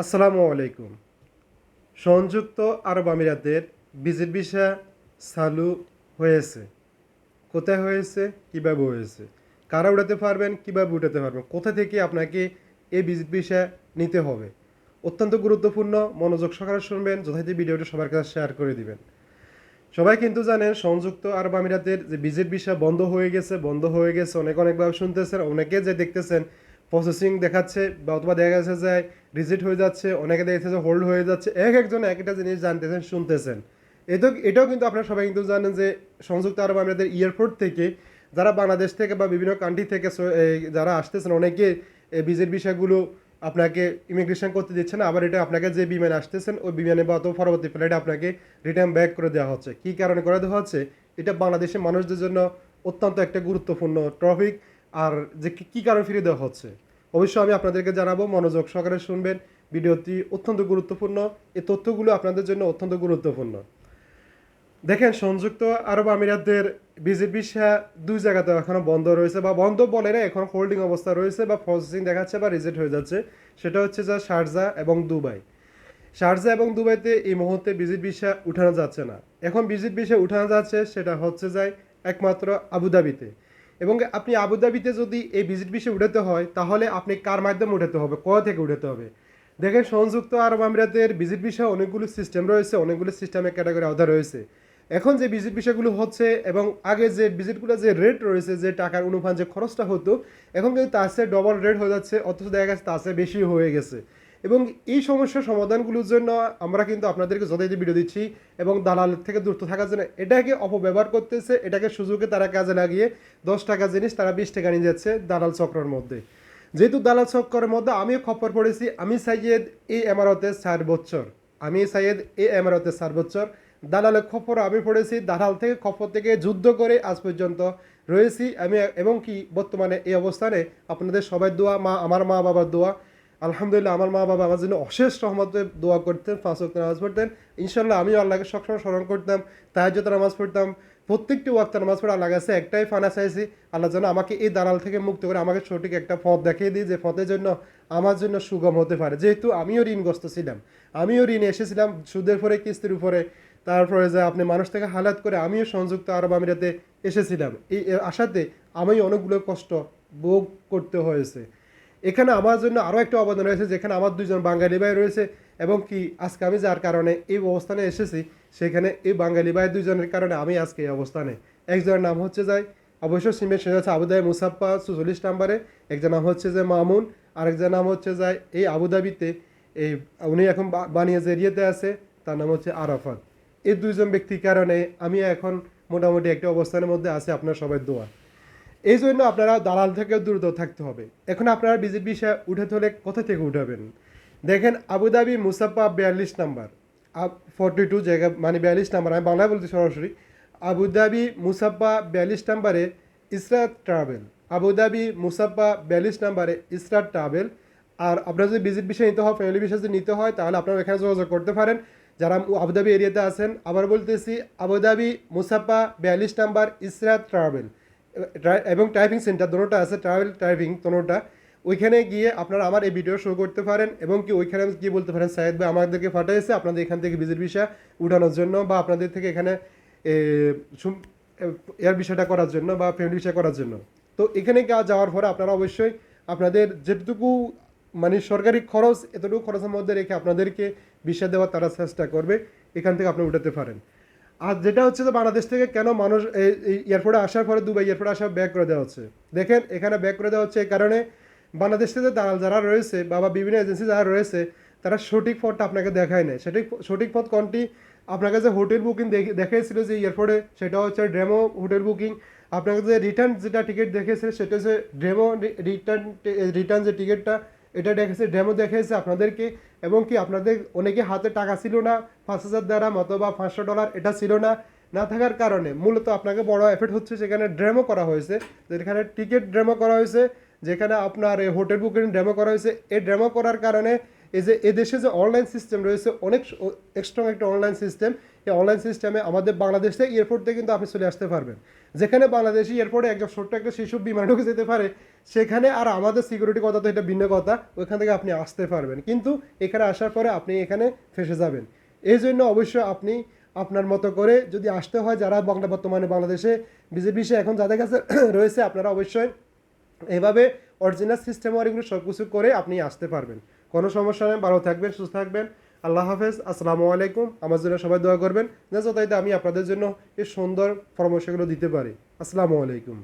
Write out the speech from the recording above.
আসসালামু আলাইকুম। সংযুক্ত আরব আমিরাতের ভিজিট ভিসা চালু হয়েছে। কোথায় হয়েছে, কীভাবে হয়েছে, কারা উঠাতে পারবেন, কীভাবে উঠাতে পারবেন, কোথা থেকে আপনাকে এই ভিজিট ভিসা নিতে হবে, অত্যন্ত গুরুত্বপূর্ণ মনোযোগ সহকারে শুনবেন, যথাযথ ভিডিওটি সবার কাছে শেয়ার করে দিবেন। সবাই কিন্তু জানেন, সংযুক্ত আরব আমিরাতের যে ভিজিট ভিসা বন্ধ হয়ে গেছে, বন্ধ হয়ে গেছে, অনেক অনেকভাবে শুনতেছেন, অনেকে যে দেখতেছেন প্রসেসিং দেখাচ্ছে বা অথবা দেখা যাচ্ছে যে রিজেক্ট হয়ে যাচ্ছে, অনেকে দেখা যাচ্ছে হোল্ড হয়ে যাচ্ছে, এক একজন এক একটা জিনিস জানতেছেন, শুনতেছেন। এটাও এটাও কিন্তু আপনারা সবাই কিন্তু জানেন যে সংযুক্ত আরব আমিরাতের এয়ারপোর্ট থেকে যারা বাংলাদেশ থেকে বা বিভিন্ন কান্ট্রি থেকে যারা আসতেছেন, অনেকে ভিজিট বিষয়গুলো আপনাকে ইমিগ্রেশন করতে দিচ্ছে না, আবার এটা আপনাকে যে বিমানে আসতেছেন, ওই বিমানে বা অথবা পরবর্তী ফ্লাইটে আপনাকে রিটার্ন ব্যাক করে দেওয়া হচ্ছে। কী কারণে করে দেওয়া হচ্ছে? এটা বাংলাদেশের মানুষদের জন্য অত্যন্ত একটা গুরুত্বপূর্ণ টপিক আর যে কি- কারণে ফিরে দেওয়া হচ্ছে? অবশ্যই আমি আপনাদেরকে জানাব, মনোযোগ সহকারে শুনবেন। ভিডিওটি অত্যন্ত গুরুত্বপূর্ণ। এই তথ্যগুলো আপনাদের জন্য অত্যন্ত গুরুত্বপূর্ণ। দেখেন, সংযুক্ত আরব আমিরাতের ভিজিট ভিসা দুই জায়গাতে এখনও বন্ধ রয়েছে বা বন্ধ বলে না এখন হোল্ডিং অবস্থা রয়েছে বা প্রসেসিং দেখাচ্ছে বা রিজেক্ট হয়ে যাচ্ছে। সেটা হচ্ছে যা শারজা এবং দুবাই। শারজা এবং দুবাইতে এই মুহূর্তে ভিজিট ভিসা উঠানো যাচ্ছে না। এখন ভিজিট ভিসা উঠানো যাচ্ছে, সেটা হচ্ছে যায় একমাত্র আবুধাবিতে। এবং আপনি আবুধাবিতে যদি এই ভিজিট ভিসা উঠাতে হয়, তাহলে আপনি কার মাধ্যমে উঠাতে হবে? কোথা থেকে উঠাতে হবে? দেখেন, সংযুক্ত আরব আমিরাতের ভিজিট ভিসা অনেকগুলো সিস্টেম রয়েছে, অনেকগুলো সিস্টেমের ক্যাটাগরি আওতা রয়েছে। এখন যে ভিজিট বিষয়গুলো হচ্ছে এবং আগে যে ভিজিটগুলো যে রেট রয়েছে, যে টাকার অনুপাত, যে খরচটা হতো, এখন কিন্তু তার চেয়ে ডবল রেট হয়ে যাচ্ছে, অথচ দেখা গেছে তার চেয়ে বেশি হয়ে গেছে। এবং এই সমস্যার সমাধানগুলোর জন্য আমরা কিন্তু আপনাদেরকে যথাযথ ভিডিও দিচ্ছি এবং দালাল থেকে দূরত্ব থাকার জন্য এটাকে অপব্যবহার করতেছে, এটাকে সুযোগে তারা কাজে লাগিয়ে দশ টাকা জিনিস তারা বিশ টাকা নিয়ে যাচ্ছে দালাল চক্রের মধ্যে। যেহেতু দালাল চক্রের মধ্যে আমিও খপ্পর পড়েছি, আমি সাইয়েদ এই এমারতের চার বছর, আমি সাইয়েদ এই এমারতের চার বছর। দালালের খপ্পর আমি পড়েছি, দালাল থেকে খপ্পর থেকে যুদ্ধ করে আজ পর্যন্ত রয়েছি। আমি এবং কি বর্তমানে এই অবস্থানে আপনাদের সবাই দোয়া, মা, আমার মা বাবার দোয়া। আলহামদুলিল্লাহ, আমার মা বাবা আমার জন্য অশেষ রহমতে দোয়া করতেন, পাঁচ ওয়াক্ত নামাজ পড়তেন। ইনশাল্লাহ আমিও আল্লাহকে সবসময় স্মরণ করতাম তাহাজ্জত নামাজ পড়তাম, প্রত্যেকটি ওয়াক্ত নামাজ পড়ে আল্লাহ কাছে একটাই ফানা চাইছি, আল্লাহ যেন আমাকে এই দালাল থেকে মুক্ত করে আমাকে সঠিক একটা পথ দেখিয়ে দিই যে পথের জন্য আমার জন্য সুগম হতে পারে। যেহেতু আমিও ঋণগ্রস্ত ছিলাম, আমিও ঋণ এসেছিলাম সুদের পরে কিস্তির উপরে, তারপরে যে আপনি মানুষ থেকে হালাত করে আমিও সংযুক্ত আরব আমিরাতে এসেছিলাম। এই আশাতে আমি অনেকগুলো কষ্ট ভোগ করতে হয়েছে। এখানে আমার জন্য আরও একটা অবদান রয়েছে, যেখানে আমার দুজন বাঙালি ভাই রয়েছে এবং কি আজকে আমি যার কারণে এই অবস্থানে এসেছি, সেখানে এই বাঙালি ভাই দুজনের কারণে আমি আজকে এই অবস্থানে। একজনের নাম হচ্ছে যাই, অবশ্য সিমের সেটা হচ্ছে আবুদাবি মুসাফা চুচল্লিশ নাম্বারে একজন নাম হচ্ছে যে মামুন আরেকজন নাম হচ্ছে যায় এই আবুধাবিতে এই উনি এখন বানিয়ে যে এরিয়াতে আছে, তার নাম হচ্ছে আরাফাত। এই দুইজন ব্যক্তির কারণে আমি এখন মোটামুটি একটা অবস্থানের মধ্যে আছে, আপনার সবাই দোয়া। এই জন্য আপনারা দালাল থেকে দ্রুত থাকতে হবে। এখন আপনারা বিজেপি বিষয় উঠাতে হলে কোথা থেকে উঠাবেন? দেখেন আবুধাবি মুসাফা বিয়াল্লিশ নাম্বার। ফর্টি টু জায়গা মানে বিয়াল্লিশ নাম্বার। আমি বাংলায় বলছি সরাসরি। আবুধাবি মুসাফা বিয়াল্লিশ নাম্বারে ইসরাত ট্রাভেল। আবুধাবি মুসাফা বিয়াল্লিশ নাম্বারে ইসরাত ট্রাভেল। আর আপনারা যদি ভিজিট বিষয় নিতে হয় ফ্যামিলি বিষয় যদি নিতে হয়, তাহলে আপনারা এখানে যোগাযোগ করতে পারেন। যারা আবুধাবি এরিয়াতে আছেন, আবার বলতেছি আবুধাবি মুসাফা বিয়াল্লিশ নাম্বার ইসরাত ট্রাভেল। ট্রা- এবং টাইপিং সেন্টার দোনোটা আছে ট্রাভেল টাইপিং দুটোটা। ওইখানে গিয়ে আপনারা আমার এই ভিডিও শো করতে পারেন এবং কি ওইখানে গিয়ে বলতে পারেন সাহেদ ভাই আমাদেরকে পাঠিয়েছে আপনাদের এখান থেকে ভিজিট ভিসা উঠানোর জন্য বা আপনাদের থেকে এখানে এয়ার বিষয়টা করার জন্য বা ফ্যামিলি বিষয় করার জন্য। তো এখানে যাওয়ার পরে আপনারা অবশ্যই আপনাদের যেটুকু মানে সরকারি খরচ, এতটুকু খরচের মধ্যে রেখে আপনাদেরকে বিষয় দেওয়ার তারা চেষ্টা করবে, এখান থেকে আপনি উঠাতে পারেন। আর যেটা হচ্ছে যে বাংলাদেশ থেকে কেন মানুষ এই এয়ারপোর্টে আসার পরে দুবাই এয়ারপোর্টে আসা ব্যাক করে দেওয়া হচ্ছে? দেখেন, এখানে ব্যাক করে দেওয়া হচ্ছে এই কারণে বাংলাদেশ থেকে দালাল যারা রয়েছে বা বিভিন্ন এজেন্সি যারা রয়েছে, তারা সঠিক পথটা আপনাকে দেখায় না সঠিক সঠিক পথ কোনটি? আপনাকে যে হোটেল বুকিং দেখিয়েছিল যে এয়ারপোর্টে, সেটা হচ্ছে ড্রেমো হোটেল বুকিং। আপনাকে যে রিটার্ন যেটা টিকিট দেখেছে সেটা হচ্ছে ড্রেমো রিটার্ন রিটার্ন যে টিকিটটা এটা দেখেছে ডেমো দেখেছে আপনাদেরকে এবং কি আপনাদের অনেকে হাতে টাকা ছিল না, পাঁচ হাজার দ্বারা মতো বা পাঁচশো ডলার এটা ছিল না না থাকার কারণে মূলত আপনাকে বড় এফেক্ট হচ্ছে সেখানে ড্রেমো করা হয়েছে, যেখানে টিকিট ড্রেমো করা হয়েছে, যেখানে আপনার এই হোটেল বুকিং ড্রেমো করা হয়েছে। এই ড্রেমো করার কারণে এই যে এদেশে যে অনলাইন সিস্টেম রয়েছে, অনেক স্ট্রং একটা অনলাইন সিস্টেম এই অনলাইন সিস্টেমে আমাদের বাংলাদেশ থেকে থেকে কিন্তু আপনি চলে আসতে পারবেন। যেখানে বাংলাদেশি এয়ারপোর্টে একজন ছোট্ট একটা শিশু বিমান ঢুকে যেতে পারে সেখানে আর আমাদের সিকিউরিটি কথা তো এটা ভিন্ন কথা, ওইখান থেকে আপনি আসতে পারবেন। কিন্তু এখানে আসার পরে আপনি এখানে ফেসে যাবেন। এই জন্য অবশ্যই আপনি আপনার মতো করে যদি আসতে হয়, যারা বাংলা বর্তমানে বাংলাদেশে বিজেপি সে এখন যাদের কাছে রয়েছে, আপনারা অবশ্যই এভাবে অরিজিনাল সিস্টেম এগুলো সব কিছু করে আপনি আসতে পারবেন। কোনো সমস্যা নেই, ভালো থাকবেন, সুস্থ থাকবেন। আল্লাহ হাফেজ, আসসালামু আলাইকুম। আমার জন্য সবাই দোয়া করবেন। যথাযথ আমি আপনাদের জন্য এই সুন্দর পরামর্শগুলো দিতে পারি। আসসালামু আলাইকুম।